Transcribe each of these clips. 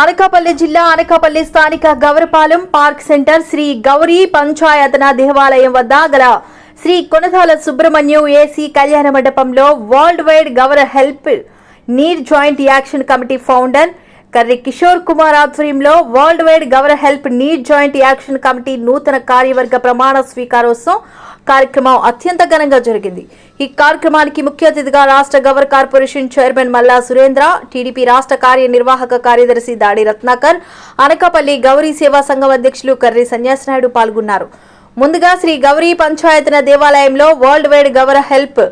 అనకాపల్లి జిల్లా అనకాపల్లి స్థానిక Gowrapalem park centre Shri Gauri పంచాయతన దేవాలయం వద్ద గల శ్రీ కొనసాల సుబ్రహ్మణ్యం ఏసీ కళ్యాణ మండపంలో world wide Gavara help need joint action committee founder Karri Kishore Kumar ఆధ్వర్యంలో world wide Gavara help need joint action committee నూతన కార్యవర్గ ప్రమాణ స్వీకారోత్సవం కార్యక్రమం అత్యంత ఘనంగా జరిగింది. ఈ కార్యక్రమానికి ముఖ్య అతిథిగా రాష్ట్ర గవర్ కార్పొరేషన్ చైర్మన్ మల్లా సురేంద్ర టీడీపీ రాష్ట్ర కార్యనిర్వాహక కార్యదర్శి దాడి రత్నాకర్ అనకాపల్లి గౌరీ సేవా సంఘం అధ్యక్షులు కర్రి సన్యాసనాయుడు పాల్గొన్నారు. ముందుగా శ్రీ గౌరీ పంచాయతన దేవాలయంలో world wide Gavara help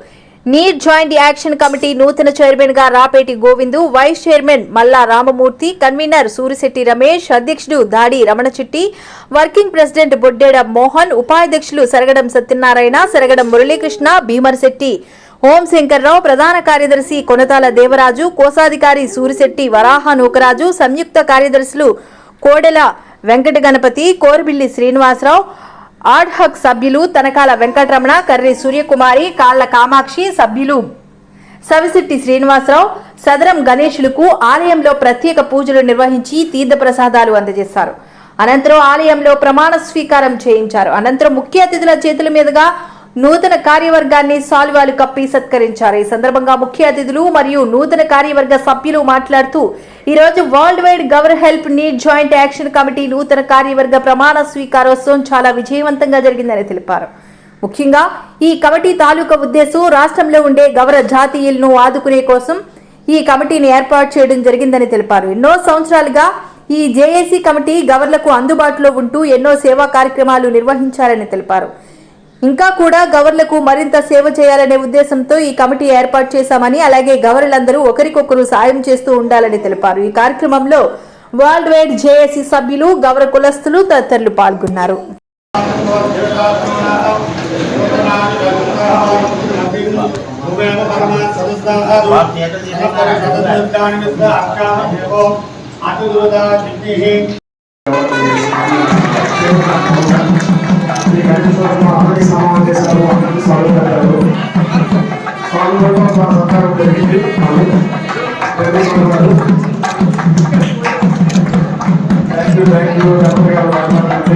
need joint action committee నూతన చైర్మన్గా రాపేటి గోవిందు వైస్ చైర్మన్ మల్లా రామమూర్తి కన్వీనర్ సూరిశెట్టి రమేష్ అధ్యక్షుడు దాడి రమణచెట్టి వర్కింగ్ ప్రెసిడెంట్ బొడ్డేడ మోహన్ ఉపాధ్యక్షులు సరగడం సత్యనారాయణ సరగడం మురళీకృష్ణ భీమర్శెట్టి ఓం శంకర్రావు ప్రధాన కార్యదర్శి కొనతాల దేవరాజు కోశాధికారి సూరిశెట్టి వరాహ నూకరాజు సంయుక్త కార్యదర్శులు కోడెల వెంకట గణపతి కోరబిల్లి శ్రీనివాసరావు ఆడ్ హక్ సభ్యులు తనకాల వెంకటరమణ కర్రి సూర్యకుమారి కాళ్ళ కామాక్షి సభ్యులు. సవిశెట్టి శ్రీనివాసరావు సదరం గణేశులకు ఆలయంలో ప్రత్యేక పూజలు నిర్వహించి తీర్థప్రసాదాలు అందజేశారు. అనంతరం ఆలయంలో ప్రమాణ స్వీకారం చేయించారు. అనంతరం ముఖ్య అతిథుల చేతుల మీదుగా నూతన కార్యవర్గాన్ని సాల్వాలు కప్పి సత్కరించారు. ఈ సందర్భంగా ముఖ్య అతిథులు మరియు నూతన కార్యవర్గ సభ్యులు మాట్లాడుతూ ఈ రోజు world wide Gavara help need joint action committee నూతన కార్యవర్గ ప్రమాణ స్వీకారోత్సవం చాలా విజయవంతంగా జరిగిందని తెలిపారు. ముఖ్యంగా ఈ కమిటీ తాలూకా ఉద్దేశం రాష్ట్రంలో ఉండే గవర జాతీయులను ఆదుకునే కోసం ఈ కమిటీని ఏర్పాటు చేయడం జరిగిందని తెలిపారు. ఎన్నో సంవత్సరాలుగా ఈ జేఏసీ కమిటీ గవర్లకు అందుబాటులో ఉంటూ ఎన్నో సేవా కార్యక్రమాలు నిర్వహించారని తెలిపారు. ఇంకా కూడా గవర్లకు మరింత సేవ చేయాలనే ఉద్దేశంతో ఈ కమిటీ ఏర్పాటు చేశామని అలాగే గవర్నర్లందరూ ఒకరికొకరు సాయం చేస్తూ ఉండాలని తెలిపారు. ఈ కార్యక్రమంలో వరల్డ్ వైడ్ జేఏసీ సభ్యులు గౌర కులస్తులు తదితరులు పాల్గొన్నారు. అతిదూత ఈ కనీసం అన్ని సమావేశాలు అందరికీ స్వాగతం పలికారు. స్వాగతం పలకడం మా సత్కారం జరిగింది మాకు. Jagadishwar garu. Thank you thank you doctor garu మాట్లాడండి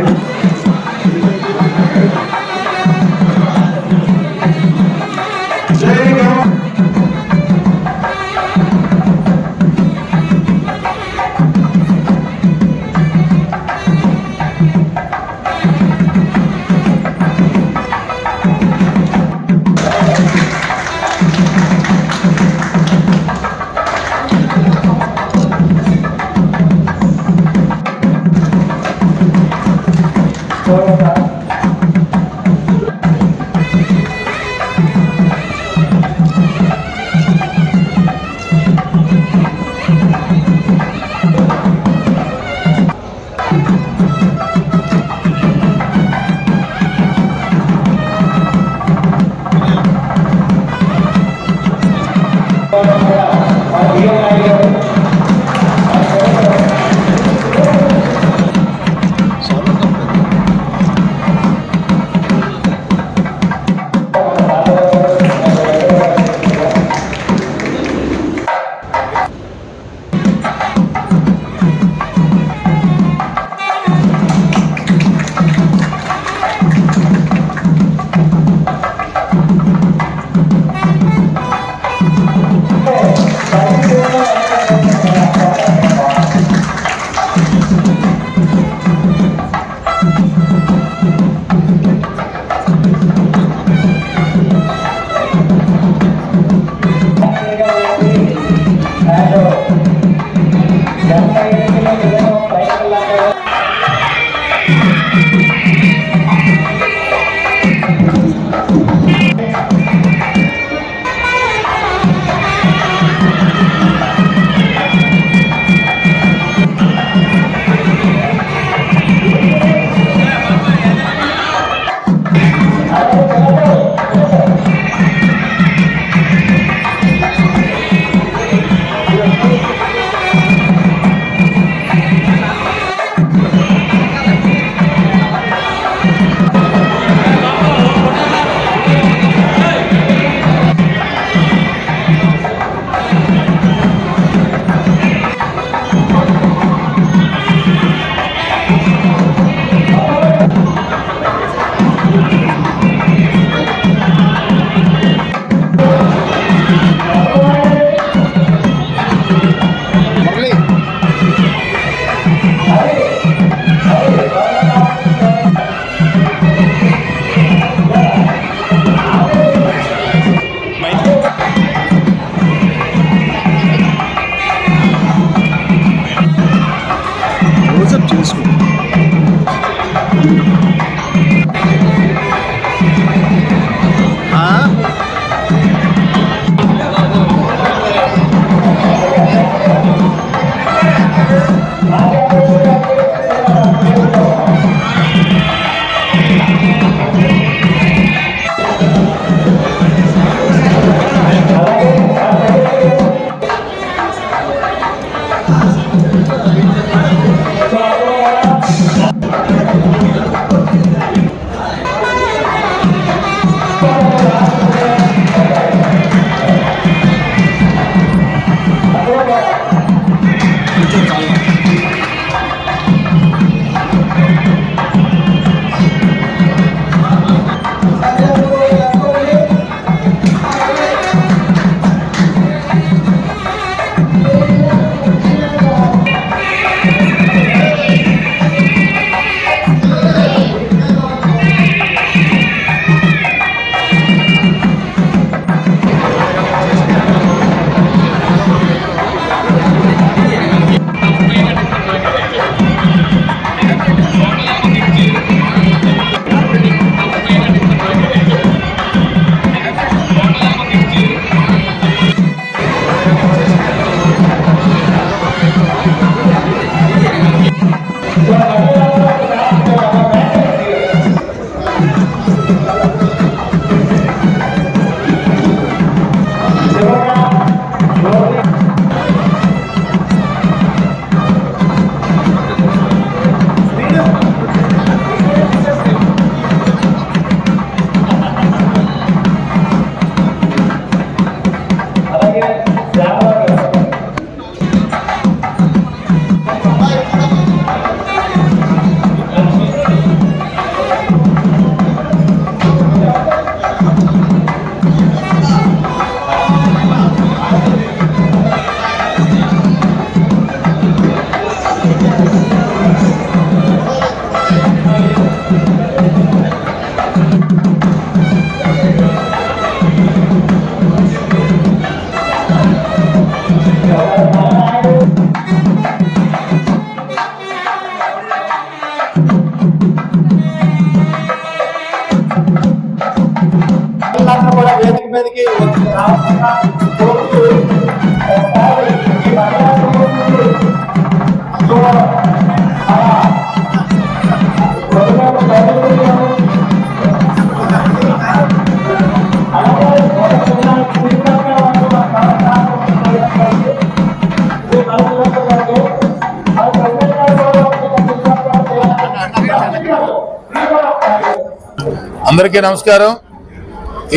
అందరికీ నమస్కారం.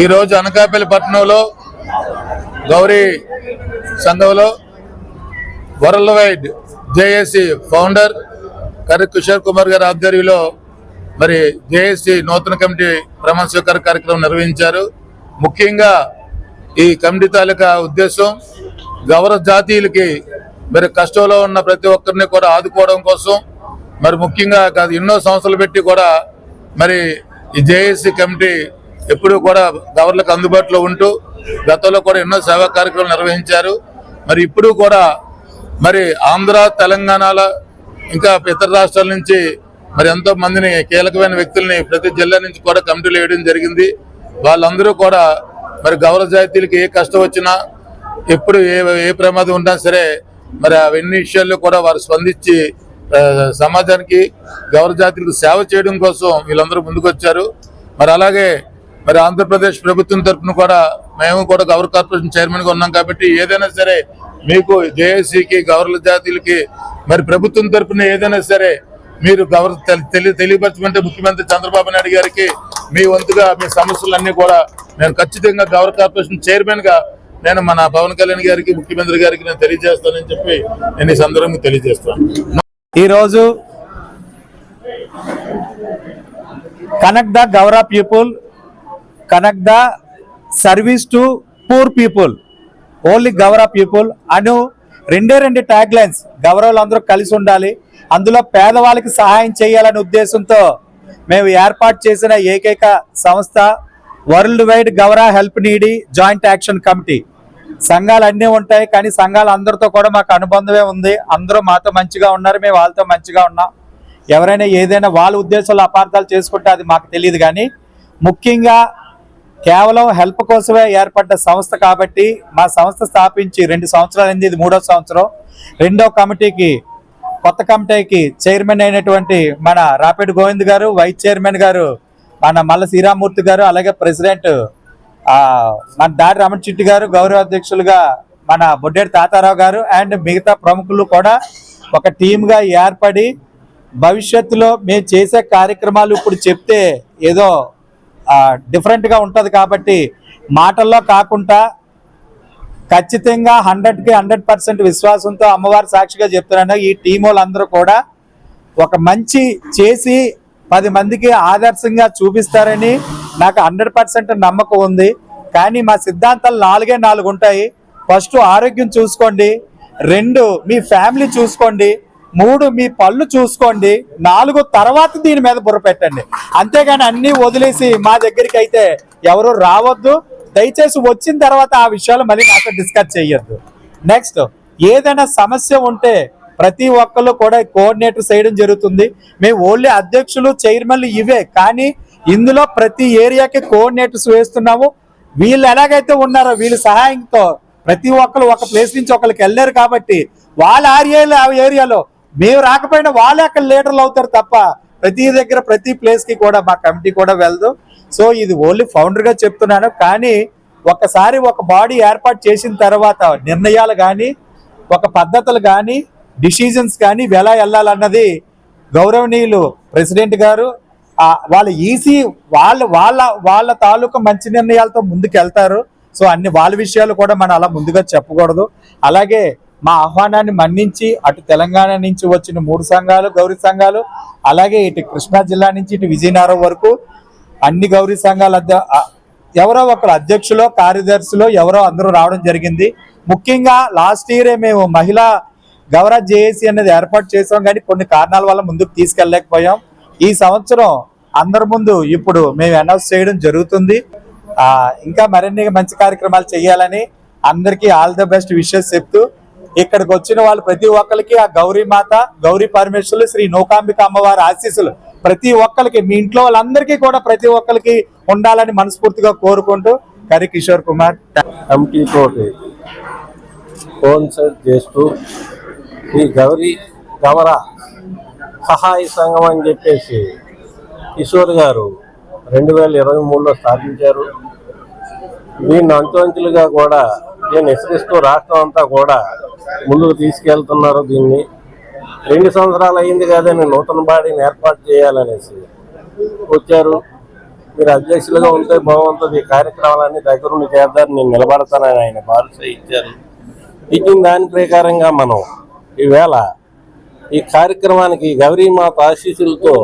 ఈరోజు అనకాపల్లి పట్టణంలో గౌరీ సంఘంలో వరల్డ్ వైడ్ జేఏసీ ఫౌండర్ కరి కిషోర్ కుమార్ గారి ఆధ్వర్యంలో మరి జేఏసీ నూతన కమిటీ ప్రమాణ స్వీకార కార్యక్రమం నిర్వహించారు. ముఖ్యంగా ఈ కమిటీ తాలూకా ఉద్దేశం గౌరవ జాతీయులకి మరి కష్టంలో ఉన్న ప్రతి ఒక్కరిని కూడా ఆదుకోవడం కోసం మరి ముఖ్యంగా కాదు ఎన్నో సంవత్సరాలు పెట్టి కూడా మరి ఈ జేఏసీ కమిటీ ఎప్పుడూ కూడా గవర్నర్లకు అందుబాటులో ఉంటూ గతంలో కూడా ఎన్నో సేవా కార్యక్రమాలు నిర్వహించారు. మరి ఇప్పుడు కూడా మరి ఆంధ్ర తెలంగాణలో ఇంకా ఇతర రాష్ట్రాల నుంచి మరి ఎంతో మందిని కీలకమైన వ్యక్తుల్ని ప్రతి జిల్లా నుంచి కూడా కమిటీలు వేయడం జరిగింది. వాళ్ళందరూ కూడా మరి గౌరవ జాతీయులకి ఏ కష్టం వచ్చినా ఎప్పుడు ఏ ఏ ప్రమాదం ఉన్నా సరే మరి అవన్నీ విషయాల్లో కూడా వారు స్పందించి సమాజానికి గౌరవ సేవ చేయడం కోసం వీళ్ళందరూ ముందుకొచ్చారు. మరి అలాగే మరి ఆంధ్రప్రదేశ్ ప్రభుత్వం తరఫున కూడా మేము కూడా గౌరవ కార్పొరేషన్ చైర్మన్గా ఉన్నాం కాబట్టి ఏదైనా సరే మీకు జేఏసీకి గౌరవ జాతీయులకి మరి ప్రభుత్వం తరఫున ఏదైనా సరే మీరు గౌరవ తెలి- తెలి తెలియపరచమంటే ముఖ్యమంత్రి చంద్రబాబు నాయుడు గారికి మీ వంతుగా మీ సమస్యలన్నీ కూడా నేను ఖచ్చితంగా గౌరవ కార్పొరేషన్ చైర్మన్గా నేను మన పవన్ కళ్యాణ్ గారికి ముఖ్యమంత్రి గారికి నేను తెలియజేస్తానని చెప్పి నేను ఈ సందర్భంగా తెలియజేస్తాను. ఈరోజు connect the Gavara people connect the service to poor people only Gavara people. అను రెండే రెండు ట్యాగ్ లైన్స్ గౌరవులు అందరూ కలిసి ఉండాలి. అందులో పేదవాళ్ళకి సహాయం చేయాలనే ఉద్దేశంతో మేము ఏర్పాటు చేసిన ఏకైక సంస్థ world wide Gavara help need joint action committee. సంఘాలు అన్నీ ఉంటాయి కానీ సంఘాలు అందరితో కూడా మాకు అనుబంధమే ఉంది. అందరూ మాతో మంచిగా ఉన్నారు మేము వాళ్ళతో మంచిగా ఉన్నాం. ఎవరైనా ఏదైనా వాళ్ళ ఉద్దేశాలు అపార్థాలు చేసుకుంటే అది మాకు తెలియదు కానీ ముఖ్యంగా కేవలం హెల్ప్ కోసమే ఏర్పడ్డ సంస్థ కాబట్టి మా సంస్థ స్థాపించి రెండు సంవత్సరాలు అయింది ఇది మూడో సంవత్సరం. రెండో కమిటీకి కొత్త కమిటీకి చైర్మన్ అయినటువంటి మన రాపిడ్ గోవింద్ గారు వైస్ చైర్మన్ గారు మన మల్ల శ్రీరామూర్తి గారు అలాగే ప్రెసిడెంట్ మన దాడి రమణ చిట్టి గారు గౌరవ అధ్యక్షులుగా మన బొడ్డేటి తాతారావు గారు అండ్ మిగతా ప్రముఖులు కూడా ఒక టీమ్గా ఏర్పడి భవిష్యత్తులో మేము చేసే కార్యక్రమాలు ఇప్పుడు చెప్తే ఏదో డిఫరెంట్గా ఉంటుంది కాబట్టి మాటల్లో కాకుండా ఖచ్చితంగా హండ్రెడ్కి హండ్రెడ్ పర్సెంట్ విశ్వాసంతో అమ్మవారి సాక్షిగా చెప్తున్నాను. ఈ టీం వాళ్ళందరూ కూడా ఒక మంచి చేసి పది మందికి ఆదర్శంగా చూపిస్తారని నాకు హండ్రెడ్ పర్సెంట్ నమ్మకం ఉంది. కానీ మా సిద్ధాంతాలు నాలుగే నాలుగు ఉంటాయి. ఫస్ట్ ఆరోగ్యం చూసుకోండి. రెండు మీ ఫ్యామిలీ చూసుకోండి. మూడు మీ పళ్ళు చూసుకోండి. నాలుగు తర్వాత దీని మీద బుర్ర పెట్టండి. అంతేగాని అన్నీ వదిలేసి మా దగ్గరికి అయితే ఎవరు రావద్దు. దయచేసి వచ్చిన తర్వాత ఆ విషయాలు మళ్ళీ నాతో డిస్కస్ చేయొద్దు. నెక్స్ట్ ఏదైనా సమస్య ఉంటే ప్రతి ఒక్కళ్ళు కూడా కోఆర్డినేటర్ చేయడం జరుగుతుంది. మేము ఓన్లీ అధ్యక్షులు చైర్మన్లు ఇవే. కానీ ఇందులో ప్రతి ఏరియాకి కోఆర్డినేటర్స్ వేస్తున్నాము. వీళ్ళు ఎలాగైతే ఉన్నారో వీళ్ళ సహాయంతో ప్రతి ఒక్కరు ఒక ప్లేస్ నుంచి ఒకరికి వెళ్ళారు కాబట్టి వాళ్ళ ఏరియాలో ఆ ఏరియాలో మేము రాకపోయినా వాళ్ళే అక్కడ లీడర్లు అవుతారు తప్ప ప్రతి దగ్గర ప్రతి ప్లేస్కి కూడా మా కమిటీ కూడా వెళ్దు సో ఇది ఓన్లీ ఫౌండర్గా చెప్తున్నాను. కానీ ఒకసారి ఒక బాడీ ఏర్పాటు చేసిన తర్వాత నిర్ణయాలు కానీ ఒక పద్ధతులు కానీ డిసిజన్స్ కానీ ఎలా వెళ్ళాలన్నది గౌరవనీయులు ప్రెసిడెంట్ గారు వాళ్ళు వాళ్ళ ఈసీ వాళ్ళ వాళ్ళ వాళ్ళ తాలూకు మంచి నిర్ణయాలతో ముందుకు వెళ్తారు సో అన్ని వాళ్ళ విషయాలు కూడా మనం అలా ముందుగా చెప్పకూడదు. అలాగే మా ఆహ్వానాన్ని మన్నించి అటు తెలంగాణ నుంచి వచ్చిన మూడు సంఘాలు గౌరీ సంఘాలు అలాగే ఇటు కృష్ణా జిల్లా నుంచి ఇటు విజయనగరం వరకు అన్ని గౌరీ సంఘాల ఎవరో ఒకరు అధ్యక్షులో కార్యదర్శిలో ఎవరో అందరూ రావడం జరిగింది. ముఖ్యంగా లాస్ట్ ఇయరే మేము మహిళా గౌరవ జేఏసీ అనేది ఏర్పాటు చేసాం కానీ కొన్ని కారణాల వల్ల ముందుకు తీసుకెళ్ళలేకపోయాం. ఈ సంవత్సరం అందరి ముందు ఇప్పుడు మేము అనౌన్స్ చేయడం జరుగుతుంది. ఇంకా మరిన్ని మంచి కార్యక్రమాలు చేయాలని అందరికీ ఆల్ ద బెస్ట్ విషెస్ చెప్తూ ఇక్కడికి వచ్చిన వాళ్ళు ప్రతి ఒక్కరికి ఆ గౌరీ మాత గౌరీ పరమేశ్వరులు శ్రీ నౌకాంబిక అమ్మవారి ఆశీస్సులు ప్రతి ఒక్కరికి మీ ఇంట్లో వాళ్ళందరికీ కూడా ప్రతి ఒక్కరికి ఉండాలని మనస్ఫూర్తిగా కోరుకుంటూ కరి కిషోర్ కుమార్. కమిటీ తోటి చేస్తూ ఈ గౌరీ గవర సహాయ సంఘం అని చెప్పేసి కిషోర్ గారు రెండు వేల ఇరవై మూడులో స్థాపించారు. దీన్ని అంచులంచులుగా కూడా దీన్ని విసరిస్తూ రాష్ట్రం అంతా కూడా ముందుకు తీసుకెళ్తున్నారు దీన్ని. రెండు సంవత్సరాలు అయింది కాదని నూతన బాడీని ఏర్పాటు చేయాలనేసి వచ్చారు. మీరు అధ్యక్షులుగా ఉంటే బాగుంటుంది. ఈ కార్యక్రమాలన్నీ దగ్గరుండి చేద్దారు నేను నిలబడతానని ఆయన భారత ఇచ్చారు. ఇచ్చిన దాని ప్రకారంగా మనం ఈవేళ ఈ కార్యక్రమానికి గౌరీమాత ఆశీస్సులతో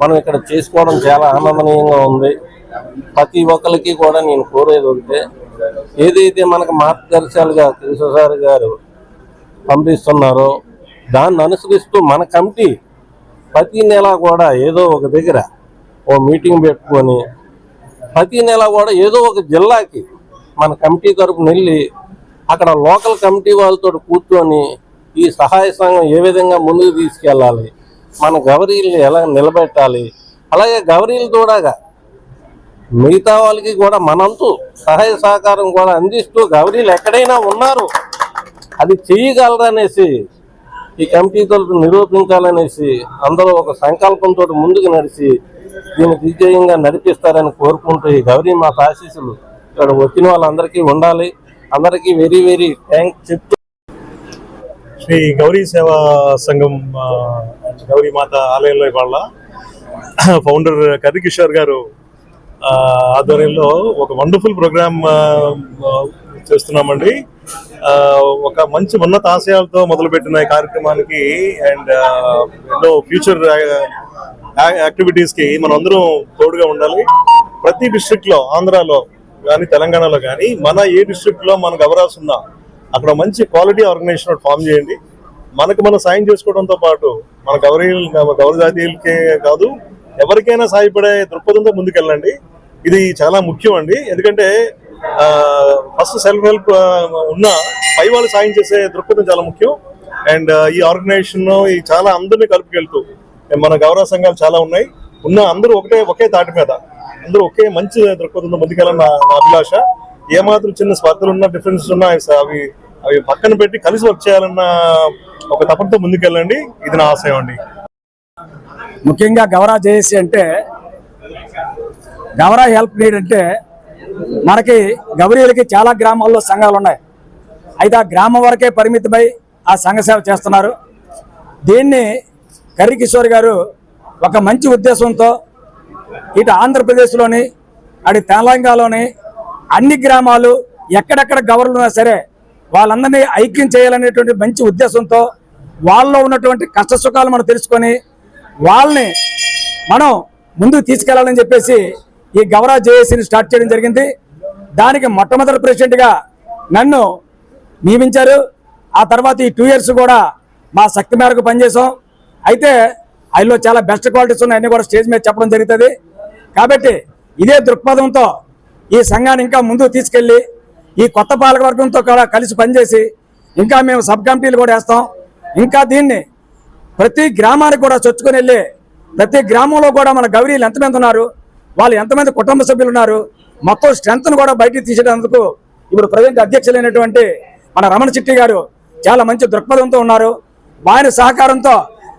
మనం ఇక్కడ చేసుకోవడం చాలా ఆనందనీయంగా ఉంది. ప్రతి ఒక్కరికి కూడా నేను కోరేది ఉంటే ఏదైతే మనకు మార్గదర్శకాలుగా కృష్ణసారి గారు పంపిస్తున్నారో దాన్ని అనుసరిస్తూ మన కమిటీ ప్రతి నెల కూడా ఏదో ఒక దగ్గర ఓ మీటింగ్ పెట్టుకొని ప్రతి నెల కూడా ఏదో ఒక జిల్లాకి మన కమిటీ తరపున వెళ్ళి అక్కడ లోకల్ కమిటీ వాళ్ళతో కూర్చొని ఈ సహాయ సంఘం ఏ విధంగా ముందుకు తీసుకెళ్ళాలి? మన గౌరీల్ని ఎలా నిలబెట్టాలి? అలాగే గౌరీలు తోడాగా మిగతా వాళ్ళకి కూడా మనంతు సహాయ సహకారం కూడా అందిస్తూ గౌరీలు ఎక్కడైనా ఉన్నారు అది చేయగలరనేసి ఈ కమిటీ నిరూపించాలనేసి అందరూ ఒక సంకల్పంతో ముందుకు నడిచి దీన్ని విజయంగా నడిపిస్తారని కోరుకుంటూ ఈ గౌరీ మాత ఆశీస్సులు ఇక్కడ వచ్చిన వాళ్ళందరికీ ఉండాలి. అందరికీ వెరీ వెరీ థ్యాంక్స్ చెప్తూ శ్రీ గౌరీ సేవా సంఘం గౌరీ మాత ఆలయంలో ఇవాళ ఫౌండర్ కరి కిషోర్ గారు ఆధ్వర్యంలో ఒక వండర్ఫుల్ ప్రోగ్రామ్ చేస్తున్నామండి. ఒక మంచి ఉన్నత ఆశయాలతో మొదలుపెట్టిన ఈ కార్యక్రమానికి అండ్ ఎన్నో ఫ్యూచర్ యాక్టివిటీస్కి మనం అందరం తోడుగా ఉండాలి. ప్రతి డిస్ట్రిక్ట్లో ఆంధ్రాలో కానీ తెలంగాణలో కానీ మన ఏ డిస్ట్రిక్ట్లో మనకు అవరాసు ఉన్నా అక్కడ మంచి క్వాలిటీ ఆర్గనైజేషన్ ఒకటి ఫామ్ చేయండి. మనకు మనం సాయం చేసుకోవడంతో పాటు మన గౌరీ గౌరవ జాతీయులకే కాదు ఎవరికైనా సాయపడే దృక్పథంతో ముందుకెళ్ళండి. ఇది చాలా ముఖ్యం అండి. ఎందుకంటే ఫస్ట్ సెల్ఫ్ హెల్ప్ ఉన్న పై వాళ్ళు సాయం చేసే దృక్పథం చాలా ముఖ్యం. అండ్ ఈ ఆర్గనైజేషన్ ఈ చాలా అందరినీ కలుపుకెళ్తూ మన గౌరవ సంఘాలు చాలా ఉన్నాయి. ఉన్న అందరూ ఒకటే ఒకే తాటి మీద అందరూ ఒకే మంచి దృక్పథంతో ముందుకెళ్ళాలని నా అభిలాష. ఏమాత్రం చిన్న స్పర్ధలు ఉన్నా డిఫరెన్స్ ఉన్నా అవి- అవి పక్కన పెట్టి కలిసి వర్క్ చేయాలన్న ఒక తపనతో ముందుకెళ్ళండి. ఇది నా ఆశయం అండి. ముఖ్యంగా గవరా జేఏసీ అంటే గవరా హెల్ప్ నీడ్ అంటే మనకి గౌరీలకి చాలా గ్రామాల్లో సంఘాలు ఉన్నాయి. అయితే ఆ గ్రామం వరకే పరిమితమై ఆ సంఘ సేవ చేస్తున్నారు. దీన్ని కర్రికిషోర్ గారు ఒక మంచి ఉద్దేశంతో ఇటు ఆంధ్రప్రదేశ్లోని అటు తెలంగాణలోని అన్ని గ్రామాలు ఎక్కడెక్కడ గవర్నలు ఉన్నా సరే వాళ్ళందరినీ ఐక్యం చేయాలనేటువంటి మంచి ఉద్దేశంతో వాళ్ళలో ఉన్నటువంటి కష్ట సుఖాలు మనం తెలుసుకొని వాళ్ళని మనం ముందుకు తీసుకెళ్ళాలని చెప్పేసి ఈ గవరా జేఏసీని స్టార్ట్ చేయడం జరిగింది. దానికి మొట్టమొదటి ప్రెసిడెంట్గా నన్ను నియమించారు. ఆ తర్వాత ఈ టూ ఇయర్స్ కూడా మా శక్తి మేరకు పనిచేసాం అయితే అందులో చాలా బెస్ట్ క్వాలిటీస్ ఉన్నాయి. అన్నీ కూడా స్టేజ్ మీద చెప్పడం జరుగుతుంది. కాబట్టి ఇదే దృక్పథంతో ఈ సంఘాన్ని ఇంకా ముందుకు తీసుకెళ్ళి ఈ కొత్త పాలకవర్గంతో కూడా కలిసి పనిచేసి ఇంకా మేము సబ్ కమిటీలు కూడా వేస్తాం. ఇంకా దీన్ని ప్రతి గ్రామానికి కూడా చొచ్చుకొని వెళ్ళి ప్రతి గ్రామంలో కూడా మన గౌరీలు ఎంతమంది ఉన్నారు వాళ్ళు ఎంతమంది కుటుంబ సభ్యులు ఉన్నారు మొత్తం స్ట్రెంత్ను కూడా బయటికి తీసేటందుకు ఇప్పుడు ప్రజెంట్ అధ్యక్షులైనటువంటి మన రమణ చిట్టి గారు చాలా మంచి దృక్పథంతో ఉన్నారు. వారి సహకారంతో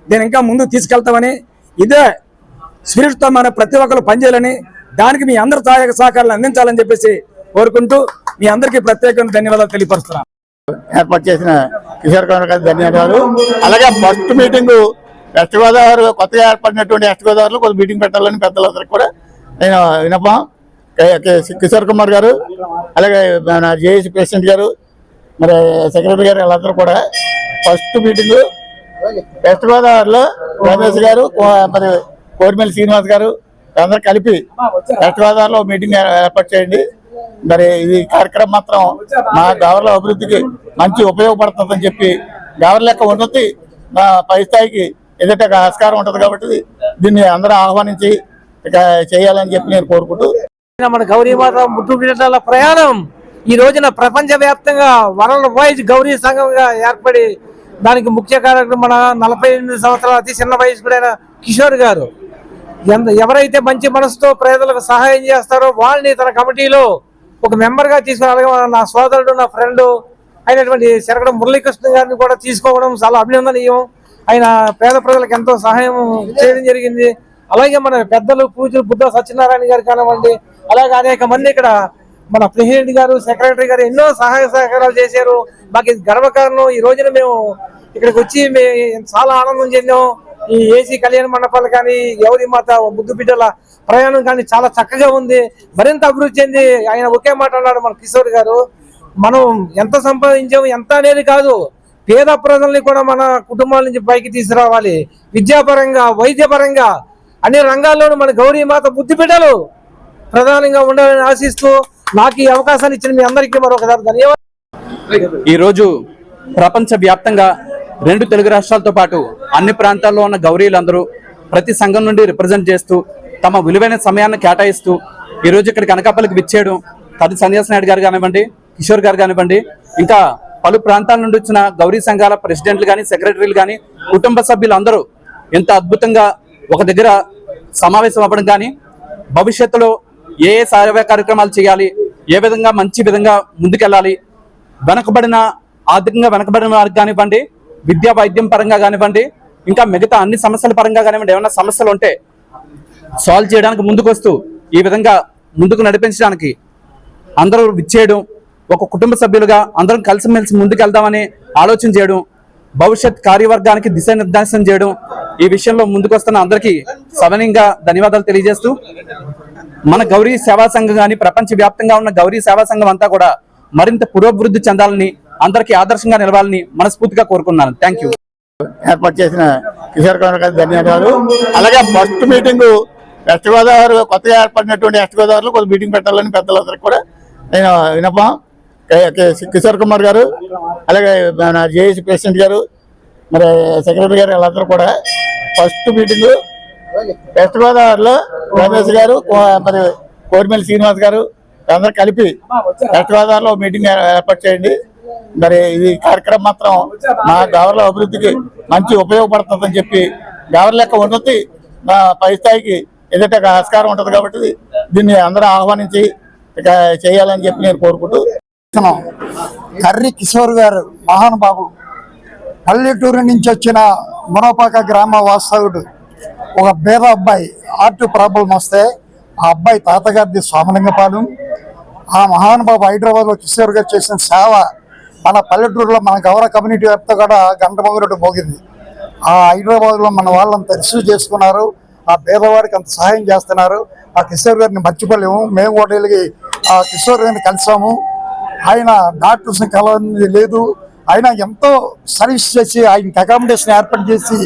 దీన్ని ఇంకా ముందుకు తీసుకెళ్తామని ఇదే స్పిరిట్తో మన ప్రతి ఒక్కరు పనిచేయాలని దానికి మీ అందరి సహాయక సహకారాలు అందించాలని చెప్పేసి కోరుకుంటూ మీ అందరికీ ప్రత్యేకంగా ధన్యవాదాలు తెలియపరుస్తున్నాను. ఏర్పాటు చేసిన కిషోర్ కుమార్ గారికి ధన్యవాదాలు. అలాగే ఫస్ట్ మీటింగ్ వెస్ట్ గోదావరి కొత్తగా ఏర్పడినటువంటి వెస్ట్ గోదావరిలో కొంత మీటింగ్ పెట్టాలని పెద్దలందరికీ కూడా నేను వినపం కిషోర్ కుమార్ గారు అలాగే మన జేఏసీ ప్రెసిడెంట్ గారు మరి సెక్రటరీ గారు వాళ్ళందరూ కూడా ఫస్ట్ మీటింగ్ వెస్ట్ గోదావరిలో రమేష్ గారు కో- మరి కోరిమల్లి శ్రీనివాస్ గారు అందరూ కలిపి వెస్ట్ గోదావరిలో మీటింగ్ ఏర్పాటు చేయండి. మరి ఈ కార్యక్రమం మాత్రం మా గవర్ల అభివృద్ధికి మంచి ఉపయోగపడుతుందని చెప్పి గవర్ల యొక్క ఉన్నతి మా పై స్థాయికి ఎదుట ఆస్కారం ఉంటుంది కాబట్టి దీన్ని అందరూ ఆహ్వానించి ఇక చేయాలని చెప్పి నేను కోరుకుంటూ మన గౌరీమాత ముట్టు బిడ్డల ప్రయాణం. ఈ రోజున ప్రపంచ వ్యాప్తంగా వరల్డ్ వైజ్ గౌరీ సంఘంగా ఏర్పడి దానికి ముఖ్య కార్యక్రమం మన నలభై ఎనిమిది సంవత్సరాల అతి చిన్న వయస్కుడైన కిషోర్ గారు. ఎంత ఎవరైతే మంచి మనసుతో ప్రజలకు సహాయం చేస్తారో వాళ్ళని తన కమిటీలో ఒక మెంబర్గా తీసుకుని అలాగే నా సోదరుడు నా ఫ్రెండ్ అయినటువంటి శరగడ మురళీకృష్ణ గారిని కూడా తీసుకోవడం చాలా అభినందనీయం. ఆయన పేద ప్రజలకు ఎంతో సహాయం చేయడం జరిగింది. అలాగే మన పెద్దలు పూజలు బుద్ధ సత్యనారాయణ గారు కానివ్వండి అలాగే అనేక మంది ఇక్కడ మన ప్రెసిడెంట్ గారు సెక్రటరీ గారు ఎన్నో సహాయ సహకారాలు చేశారు. మాకు ఇది గర్వకారణం. ఈ రోజున మేము ఇక్కడికి వచ్చి మేము చాలా ఆనందం చెందాం. ఈ ఏసీ కళ్యాణ మండపాలు కానీ ఎవరి మాత బుద్ధు బిడ్డల ప్రయాణం కానీ చాలా చక్కగా ఉంది. మరింత అభివృద్ధి చెంది ఆయన ఒకే మాట అన్నాడు మన కిషోర్ గారు. మనం ఎంత సంపాదించాము ఎంత అనేది కాదు పేద ప్రజల్ని కూడా మన కుటుంబాల నుంచి పైకి తీసుకురావాలి. విద్యాపరంగా వైద్యపరంగా అన్ని రంగాల్లోనూ మన గౌరీ మాత బుద్ధి బిడ్డలు ప్రధానంగా ఉండాలని ఆశిస్తూ నాకు ఈ అవకాశాన్ని ఇచ్చిన మీ అందరికీ మరొకసారి ధన్యవాదాలు. ఈరోజు ప్రపంచ వ్యాప్తంగా రెండు తెలుగు రాష్ట్రాలతో పాటు అన్ని ప్రాంతాల్లో ఉన్న గౌరీలందరూ ప్రతి సంఘం నుండి రిప్రజెంట్ చేస్తూ తమ విలువైన సమయాన్ని కేటాయిస్తూ ఈరోజు ఇక్కడ కనకాపల్లికి విచ్చేయడం కది సన్యాస నాయుడు గారు కానివ్వండి కిషోర్ గారు కానివ్వండి ఇంకా పలు ప్రాంతాల నుండి వచ్చిన గౌరీ సంఘాల ప్రెసిడెంట్లు కానీ సెక్రటరీలు కానీ కుటుంబ సభ్యులు అందరూ ఎంత అద్భుతంగా ఒక దగ్గర సమావేశం అవ్వడం కానీ భవిష్యత్తులో ఏ ఏ సేవా కార్యక్రమాలు చేయాలి ఏ విధంగా మంచి విధంగా ముందుకెళ్ళాలి వెనకబడిన ఆర్థికంగా వెనకబడిన వారికి కానివ్వండి విద్యా వైద్యం పరంగా కానివ్వండి ఇంకా మిగతా అన్ని సమస్యల పరంగా కానివ్వండి ఏమైనా సమస్యలు ఉంటే సాల్వ్ చేయడానికి ముందుకొస్తూ ఈ విధంగా ముందుకు నడిపించడానికి అందరూ విచ్చేయడం ఒక కుటుంబ సభ్యులుగా అందరం కలిసిమెలిసి ముందుకెళ్దామని ఆలోచన చేయడం భవిష్యత్ కార్యవర్గానికి దిశానిర్దేశం చేయడం ఈ విషయంలో ముందుకొస్తున్న అందరికీ సవనీయంగా ధన్యవాదాలు తెలియజేస్తూ మన గౌరీ సేవా సంఘం కానీ ప్రపంచవ్యాప్తంగా ఉన్న గౌరీ సేవా సంఘం అంతా కూడా మరింత పురోభివృద్ధి చెందాలని అందరికీ ఆదర్శంగా నిలవాలని మనస్ఫూర్తిగా కోరుకున్నాను. థ్యాంక్ యూ ఏర్పాటు చేసిన కిషోర్ కుమార్ గారికి ధన్యవాదాలు. అలాగే ఫస్ట్ మీటింగ్ వెస్ట్ గోదావరి కొత్తగా ఏర్పడినటువంటి వెస్ట్ గోదావరిలో కొంత మీటింగ్ పెట్టాలని పెద్దలందరికీ కూడా నేను వినపం కిషోర్ కుమార్ గారు అలాగే మన జేఏసీ ప్రెసిడెంట్ గారు మరి సెక్రటరీ గారు వాళ్ళందరూ కూడా ఫస్ట్ మీటింగ్ వెస్ట్ గోదావరిలో రమేష్ గారు కో- మరి కోరిమల్లి శ్రీనివాస్ గారు అందరూ కలిపి వెస్ట్ గోదావరిలో మీటింగ్ ఏర్పాటు చేయండి. మరి ఇది కార్యక్రమం మాత్రం మా గవర్ల అభివృద్ధికి మంచి ఉపయోగపడుతుందని చెప్పి గవర్ల యొక్క ఉన్నతి మా పై స్థాయికి ఎదుట ఆస్కారం ఉంటుంది కాబట్టి దీన్ని అందరూ ఆహ్వానించి ఇక చేయాలని చెప్పి నేను కోరుకుంటూ కర్రి కిషోర్ గారు మహానుభావు పల్లెటూరు నుంచి వచ్చిన మునపాక గ్రామ వాస్తవుడు ఒక పేద అబ్బాయి ఆర్ట్ ప్రాబ్లం వస్తే ఆ అబ్బాయి తాతగారిది సోమలింగపాలెం ఆ మహానుభావు హైదరాబాద్లో కిషోర్ గారు చేసిన సేవ మన పల్లెటూరులో మన గౌరవ కమ్యూనిటీ వ్యాప్త కూడా గంట మొగరట్టు మోగింది. ఆ హైదరాబాద్లో మన వాళ్ళంతా రిసీవ్ చేసుకున్నారు. ఆ పేదవాడికి అంత సహాయం చేస్తున్నారు. ఆ కిషోర్ గారిని మర్చిపోలేము. మేము కూడా వెళ్ళి ఆ కిషోర్ గారిని కలిసాము. ఆయన డాక్టర్స్ని కలవని లేదు. ఆయన ఎంతో సర్వీస్ చేసి ఆయనకి అకామిడేషన్ ఏర్పాటు చేసి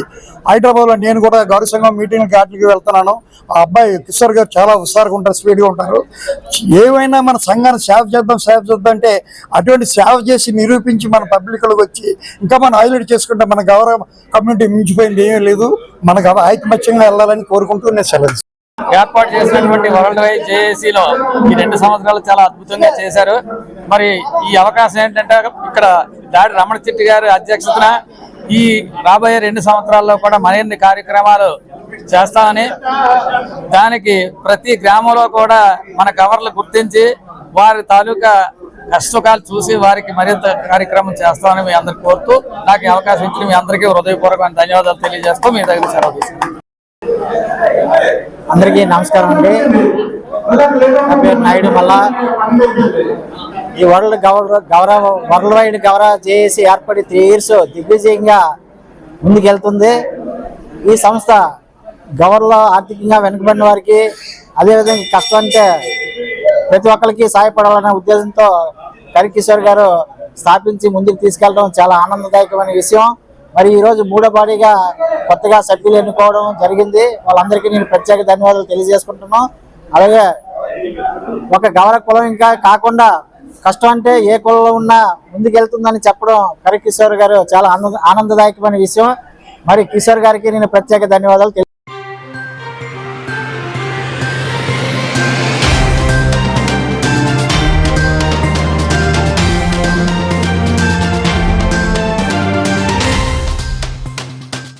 హైదరాబాద్లో నేను కూడా గౌరవ సంఘం మీటింగ్ వాటికి వెళ్తున్నాను. ఆ అబ్బాయి కిషోర్ గారు చాలా హుషారుగా ఉంటారు స్పీడ్గా ఉంటారు. ఏమైనా మన సంఘాన్ని సేవ చేద్దాం సేవ చేద్దాం అంటే అటువంటి సేవ చేసి నిరూపించి మన పబ్లిక్లోకి వచ్చి ఇంకా మనం హైలైట్ చేసుకుంటే మన గౌరవ కమ్యూనిటీ మించిపోయింది ఏమీ లేదు. మనకు ఐకమత్యంగా వెళ్ళాలని కోరుకుంటూ నేను సెలవు ఏర్పాటు చేసినటువంటి వరల్డ్ వైడ్ జేఏసీలో ఈ రెండు సంవత్సరాలు చాలా అద్భుతంగా చేశారు మరి ఈ అవకాశం ఏంటంటే ఇక్కడ దాడి రమణ చెట్టి గారి అధ్యక్షతన ఈ రాబోయే రెండు సంవత్సరాల్లో కూడా మరిన్ని కార్యక్రమాలు చేస్తామని దానికి ప్రతి గ్రామంలో కూడా మన కవర్లు గుర్తించి వారి తాలూకా కష్టకాలు చూసి వారికి మరింత కార్యక్రమం చేస్తామని మీ అందరికి కోరుతూ నాకు అవకాశం ఇచ్చిన మీ అందరికీ హృదయపూర్వకమైన ధన్యవాదాలు తెలియజేస్తూ మీ దగ్గర సెలవు తీసుకుంటాను. అందరికీ నమస్కారం అండి. నా పేరు నాయుడు మళ్ళా ఈ world Gavara Gavara world wide Gavara JAC ఏర్పడి త్రీ ఇయర్స్ దిగ్విజయంగా ముందుకెళ్తుంది. ఈ సంస్థ గవర్లో ఆర్థికంగా వెనుకబడిన వారికి అదేవిధంగా కష్టం అంటే ప్రతి ఒక్కరికి సహాయపడాలనే ఉద్దేశంతో కరికిషోర్ గారు స్థాపించి ముందుకు తీసుకెళ్ళడం చాలా ఆనందదాయకమైన విషయం. మరి ఈరోజు మూడో బాడీగా కొత్తగా సభ్యులు ఎన్నుకోవడం జరిగింది. వాళ్ళందరికీ నేను ప్రత్యేక ధన్యవాదాలు తెలియజేసుకుంటున్నాను. అలాగే ఒక గౌరవ కులం ఇంకా కాకుండా కష్టం అంటే ఏ కులంలో ఉన్నా ముందుకెళ్తుందని చెప్పడం కరి కిషోర్ గారు చాలా ఆనంద ఆనందదాయకమైన విషయం. మరి కిషోర్ గారికి నేను ప్రత్యేక ధన్యవాదాలు